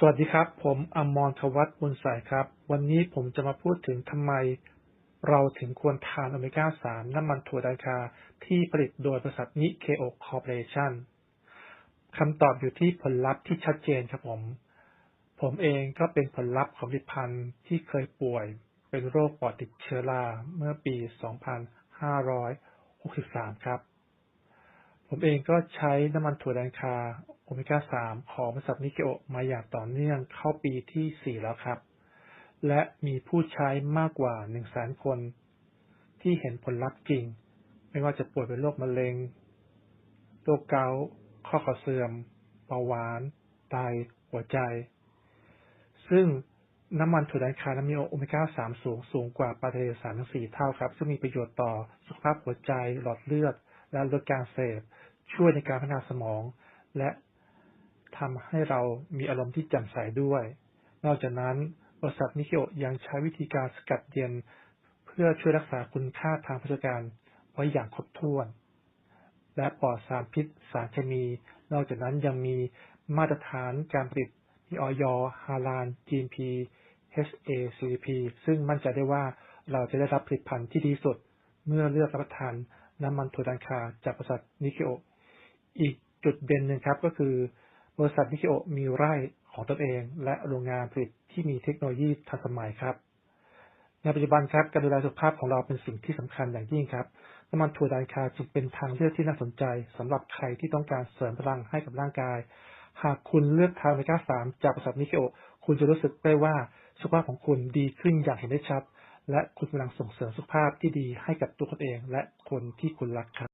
สวัสดีครับ ผมอมรทวัฒน์บุญสายครับ วันนี้ผมจะมาพูดถึงทำไม เราถึงควรทานโอเมก้า 3 น้ำมันถั่วดาคาที่ผลิตโดยบริษัทนิเคโอคอร์ปอเรชั่นคำตอบอยู่ที่ผลลัพธ์ที่ชัดเจนครับผม ผมเองก็เป็นผลลัพธ์ของผลิตภัณฑ์ที่เคยป่วย เป็นโรคปอดติดเชื้อราเมื่อปี 2563 ครับ ผมเองก็ใช้น้ำมันถั่วแดงคาโอเมก้า3ของบริษัทนิเคโอมาอย่างต่อเนื่องเข้าปีที่4แล้วครับ และมีผู้ใช้มากกว่า1 0 0 0 0 0คน ที่เห็นผลลัพธ์จริง ไม่ว่าจะป่วยเป็นโรคมะเร็งโรคเกาต์ข้อเข่าเสื่อมเบาหวานไตหัวใจ ซึ่งน้ำมันถั่วแดงคานั้นมีโอเมก้า3สูงสูงกว่าปลาทะเลสารทั้ง4เท่าครับ ซึ่งมีประโยชน์ต่อสุขภาพหัวใจหลอดเลือด และลดการเสพ ช่วยในการพัฒนาสมอง และทำให้เรามีอารมณ์ที่แจ่มใสด้วย นอกจากนั้นบริษัทนิเคโอยังใช้วิธีการสกัดเย็น เพื่อช่วยรักษาคุณค่าทางโภชนาการไว้อย่างครบถ้วน และปลอดสารพิษสารเคมี นอกจากนั้นยังมีมาตรฐานการผลิตที่ออยฮาลาล GMP HACCP ซึ่งมั่นใจได้ว่าเราจะได้รับผลิตภัณฑ์ที่ดีสุด เมื่อเลือกรับประทาน น้ำมันถั่วดังคาจากบริษัทนิเคโออีกจุดเด่นหนึ่งครับก็คือบริษัทนิเคโอมีไร่ของตนเอง และโรงงานผลิตที่มีเทคโนโลยีทันสมัยครับ ในปัจจุบันครับการดูแลสุขภาพของเราเป็นสิ่งที่สำคัญอย่างยิ่งครับน้ำมันถั่วดังคาจึงเป็นทางเลือกที่น่าสนใจสำหรับใครที่ต้องการเสริมพลังให้กับร่างกาย หากคุณเลือกทานเมก้า3จากบริษัทนิเคโอคุณจะรู้สึกได้ว่าสุขภาพของคุณดีขึ้นอย่างเห็นได้ชัด และคุณกำลังส่งเสริมสุขภาพที่ดีให้กับตัวคุณเองและคนที่คุณรักครับ